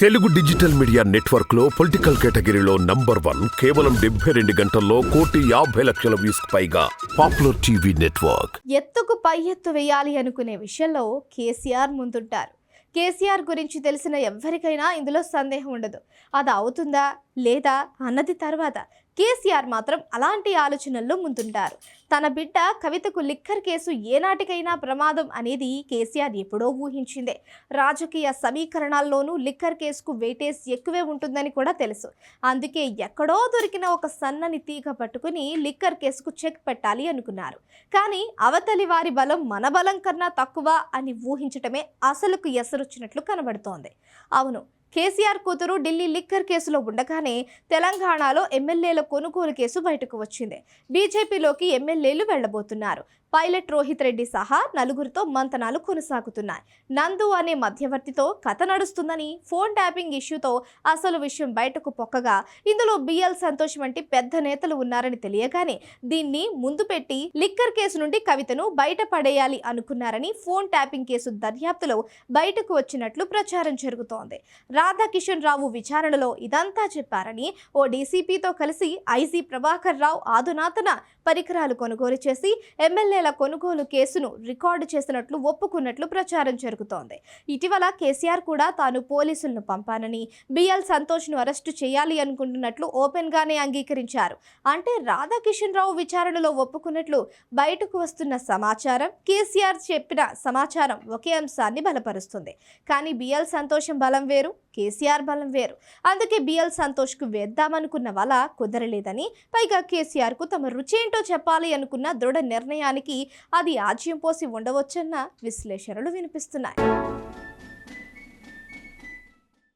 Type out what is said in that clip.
Telugu digital media నెట్వర్క్లో political కేటగిరీలో number one కేవలం డెబ్బై రెండు గంటల్లో కోటి యాభై లక్షల వ్యూస్ పైగా పాపులర్ టీవీ నెట్వర్క్. ఎత్తుకు పై ఎత్తు వేయాలి అనుకునే విషయంలో కేసీఆర్ ముందుంటారు. కేసీఆర్ గురించి తెలిసిన ఎవరికైనా ఇందులో సందేహం ఉండదు. అది అవుతుందా? లేదా అన్నది తర్వాత. కేసీఆర్ మాత్రం అలాంటి ఆలోచనల్లో ముందుంటారు. తన బిడ్డ కవితకు లిక్కర్ కేసు ఏనాటికైనా ప్రమాదం అనేది కేసీఆర్ ఎప్పుడో ఊహించిందే. రాజకీయ సమీకరణాల్లోనూ లిక్కర్ కేసుకు వెయిటేజ్ ఎక్కువే ఉంటుందని కూడా తెలుసు. అందుకే ఎక్కడో దొరికిన ఒక సన్నని తీగ పట్టుకుని లిక్కర్ కేసుకు చెక్ పెట్టాలి అనుకున్నారు. కానీ అవతలి వారి బలం మన బలం కన్నా తక్కువ అని ఊహించటమే అసలుకు ఎసరొచ్చినట్లు కనబడుతోంది. అవును కేసీఆర్ కూతురు ఢిల్లీ లిక్కర్ కేసులో ఉండగానే తెలంగాణలో ఎమ్మెల్యేల కొనుగోలు కేసు బయటకు వచ్చింది. బీజేపీలోకి ఎమ్మెల్యేలు వెళ్ళబోతున్నారు పైలట్ రోహిత్ రెడ్డి సహా నలుగురితో మంతనాలు కొనసాగుతున్నాయి. నందు అనే మధ్యవర్తితో కథ నడుస్తుందని ఫోన్ ట్యాపింగ్ ఇష్యూతో అసలు విషయం బయటకు పొక్కగా ఇందులో బిఎల్ సంతోష్ వంటి పెద్ద నేతలు ఉన్నారని తెలియగానే దీన్ని ముందు పెట్టి లిక్కర్ కేసు నుండి కవితను బయట పడేయాలి అనుకున్నారని ఫోన్ ట్యాపింగ్ కేసు దర్యాప్తులో బయటకు వచ్చినట్లు ప్రచారం జరుగుతోంది. రాధాకిషన్ రావు విచారణలో ఇదంతా చెప్పారని ఓ డీసీపీతో కలిసి ఐజీ ప్రభాకర్ రావు ఆధునాతన పరికరాలు కొనుగోలు చేసి ఎమ్మెల్యేల కొనుగోలు కేసును రికార్డు చేసినట్లు ఒప్పుకున్నట్లు ప్రచారం జరుగుతోంది. ఇటీవల కేసీఆర్ కూడా తాను పోలీసులను పంపానని బిఎల్ సంతోష్ను అరెస్టు చేయాలి అనుకుంటున్నట్లు ఓపెన్గానే అంగీకరించారు. అంటే రాధాకిషన్ రావు విచారణలో ఒప్పుకున్నట్లు బయటకు వస్తున్న సమాచారం కేసీఆర్ చెప్పిన సమాచారం ఒకే అంశాన్ని బలపరుస్తుంది. కానీ బిఎల్ సంతోషం బలం వేరు కేసీఆర్ బలం వేరు. అందుకే బిఎల్ సంతోష్కు వేద్దామనుకున్న వల కుదరలేదని పైగా కేసీఆర్కు తమ రుచి ఏంటో చెప్పాలి అనుకున్న దృఢ నిర్ణయానికి అది ఆజ్యం పోసి ఉండవచ్చన్న విశ్లేషణలు వినిపిస్తున్నాయి.